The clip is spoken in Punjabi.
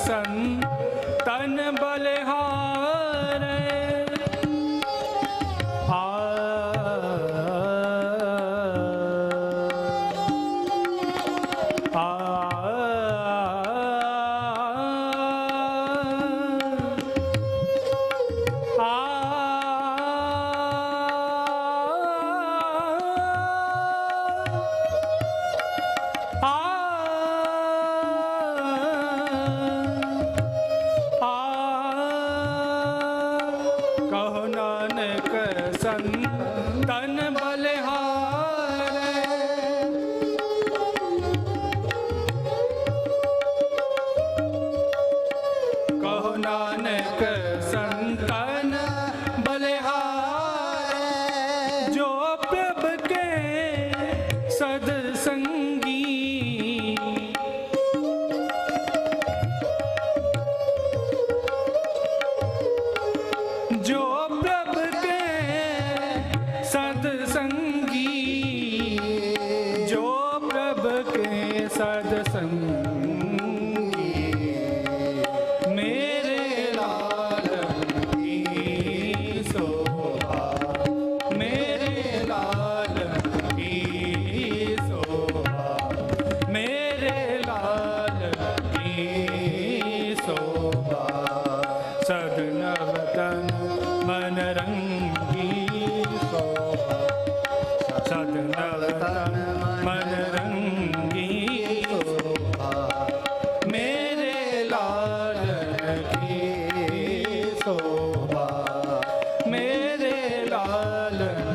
ਸੰਤਨ ਬਲਿਹਾਰ ਆ ਆ ਨਾਨਕ ਸੰਤਨ ਬਲਿਹਾਰੇ। ਕਹੋ ਨਾਨਕ ਸੰਤਨ ਬਲਿਹਾਰੇ। ਜੋ ਪ੍ਰਭ ਕੇ ਸਦ ਸੰਗ ਕੇ ਸਦ ਸੰਗੀ ਮੇਰੇ ਲਾਲ ਕੀ ਸੋਭਾ ਮੇਰੇ ਲਾਲ ਕੀ ਸੋਭਾ ਮੇਰੇ ਲਾਲ ਕੀ ਸੋਹਾ ਸਦਨ ਤਨ ਮਨ ਰੰਗੀ ਸੋਹਾ ਸਦਨ ਤਨ ਲਾਲ